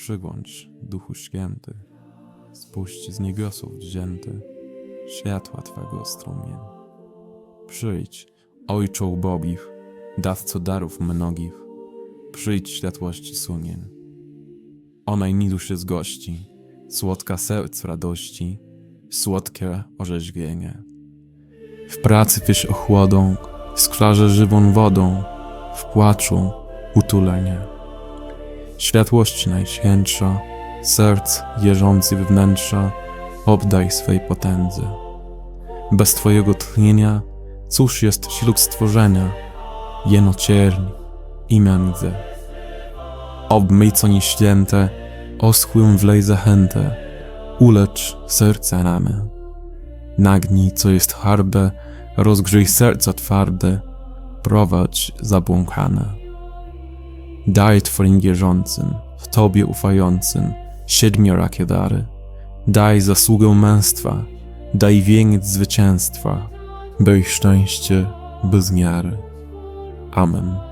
Przybądź, Duchu Święty, spuść z niebiosów wzięty światła Twego strumień. Przyjdź, Ojcze ubogich, dawco darów mnogich, przyjdź światłości sumień. Onaj mi duszy z gości, słodka serc radości, słodkie orzeźwienie. W pracy wyś ochłodą, sklarze żywą wodą, w płaczu utulenie. Światłości najświętsza, serc jeżący wnętrza, oddaj swej potędzy. Bez Twojego tchnienia, cóż jest wśród stworzenia, jeno cierń, imię widzę. Obmyj co nieświęte, oschłym wlej zachętę, ulecz serce ramy. Nagnij, co jest harde, rozgrzyj serca twarde, prowadź zabłąkane. Daj Twoim wierzącym, w Tobie ufającym, siedmiorakie dary. Daj zasługę męstwa, daj wieniec zwycięstwa, by ich szczęście bez miary. Amen.